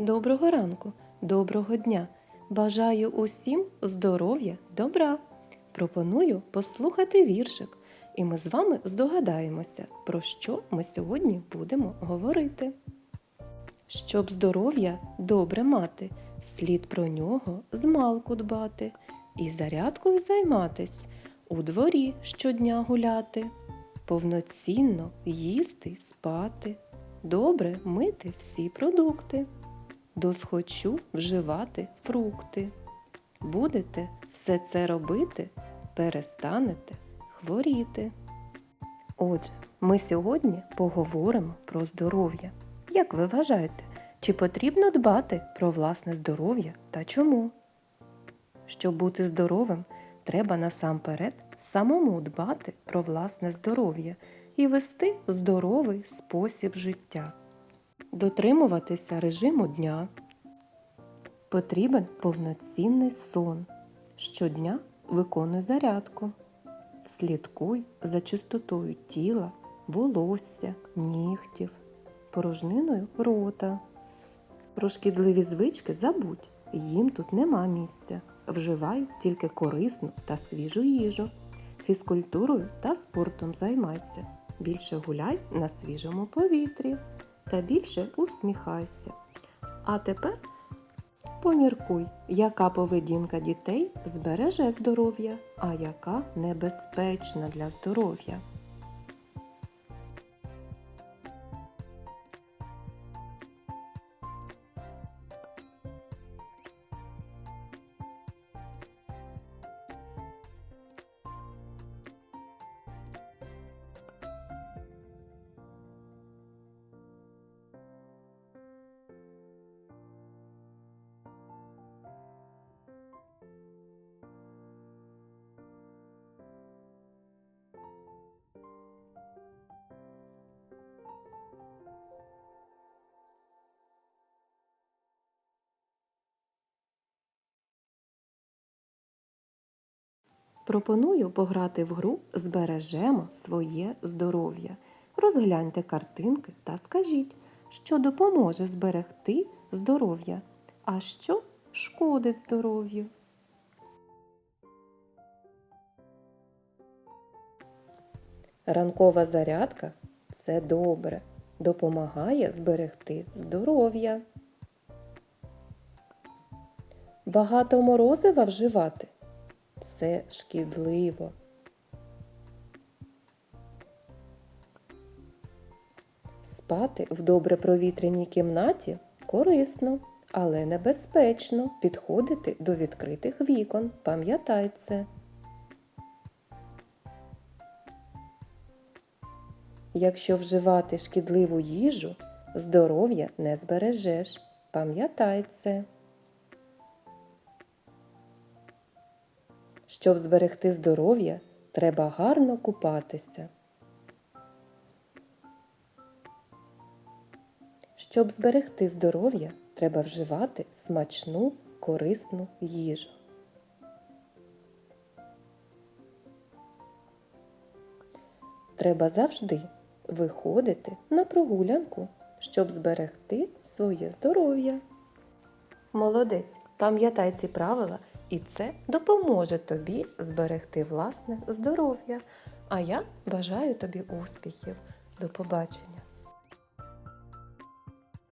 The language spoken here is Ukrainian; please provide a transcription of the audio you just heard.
Доброго ранку, доброго дня. Бажаю усім здоров'я, добра. Пропоную послухати віршик, і ми з вами здогадаємося, про що ми сьогодні будемо говорити. Щоб здоров'я добре мати, слід про нього змалку дбати і зарядкою займатись, у дворі щодня гуляти, повноцінно їсти спати, добре мити всі продукти, досхочу вживати фрукти. Будете все це робити, перестанете хворіти. Отже, ми сьогодні поговоримо про здоров'я. Як ви вважаєте, чи потрібно дбати про власне здоров'я та чому? Щоб бути здоровим, треба насамперед самому дбати про власне здоров'я і вести здоровий спосіб життя, дотримуватися режиму дня. Потрібен повноцінний сон. Щодня виконуй зарядку. Слідкуй за чистотою тіла, волосся, нігтів, порожниною рота. Про шкідливі звички забудь, їм тут нема місця. Вживай тільки корисну та свіжу їжу. Фізкультурою та спортом займайся. Більше гуляй на свіжому повітрі та більше усміхайся. А тепер поміркуй, яка поведінка дітей збереже здоров'я, а яка небезпечна для здоров'я. Пропоную пограти в гру Збережемо своє здоров'я. Розгляньте картинки та скажіть, що допоможе зберегти здоров'я, а що шкодить здоров'ю. Ранкова зарядка це добре, допомагає зберегти здоров'я. Багато морозива вживати це шкідливо. Спати в добре провітряній кімнаті корисно, але небезпечно підходити до відкритих вікон. Пам'ятай це. Якщо вживати шкідливу їжу, здоров'я не збережеш. Пам'ятай це. Щоб зберегти здоров'я, треба гарно купатися. Щоб зберегти здоров'я, треба вживати смачну, корисну їжу. Треба завжди виходити на прогулянку, щоб зберегти своє здоров'я. Молодець, пам'ятай ці правила, і це допоможе тобі зберегти власне здоров'я. А я бажаю тобі успіхів. До побачення!